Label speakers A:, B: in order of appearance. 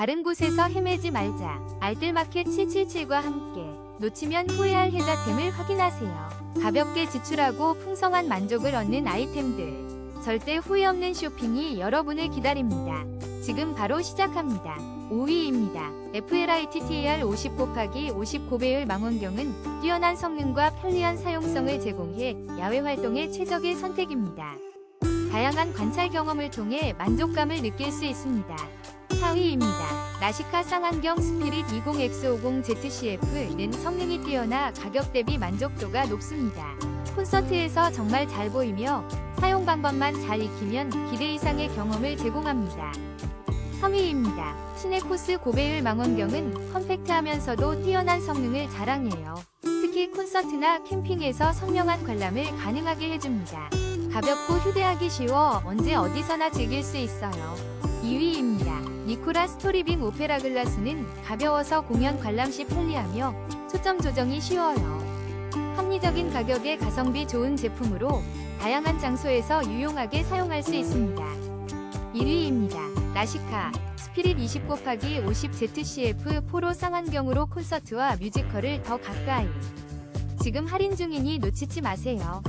A: 다른 곳에서 헤매지 말자. 알뜰마켓 777과 함께 놓치면 후회할 혜자템을 확인하세요. 가볍게 지출하고 풍성한 만족을 얻는 아이템들. 절대 후회 없는 쇼핑이 여러분을 기다립니다. 지금 바로 시작합니다. 5위입니다. FLITTAR 50 곱하기 50 고배율 망원경은 뛰어난 성능과 편리한 사용성을 제공해 야외 활동에 최적의 선택입니다. 다양한 관찰 경험을 통해 만족감을 느낄 수 있습니다. 4위입니다. 나시카 쌍안경 스피릿 20X50ZCF는 성능이 뛰어나 가격 대비 만족도가 높습니다. 콘서트에서 정말 잘 보이며 사용 방법만 잘 익히면 기대 이상의 경험을 제공합니다. 3위입니다. 시네코스 고배율 망원경은 컴팩트하면서도 뛰어난 성능을 자랑해요. 특히 콘서트나 캠핑에서 선명한 관람을 가능하게 해줍니다. 가볍고 휴대하기 쉬워 언제 어디서나 즐길 수 있어요. 2위입니다. 니코라 스토리빙 오페라 글라스는 가벼워서 공연 관람 시 편리하며 초점 조정이 쉬워요. 합리적인 가격에 가성비 좋은 제품으로 다양한 장소에서 유용하게 사용할 수 있습니다. 1위입니다. 나시카 스피릿 20 곱하기 50 ZCF 포로 쌍안경으로 콘서트와 뮤지컬을 더 가까이. 지금 할인 중이니 놓치지 마세요.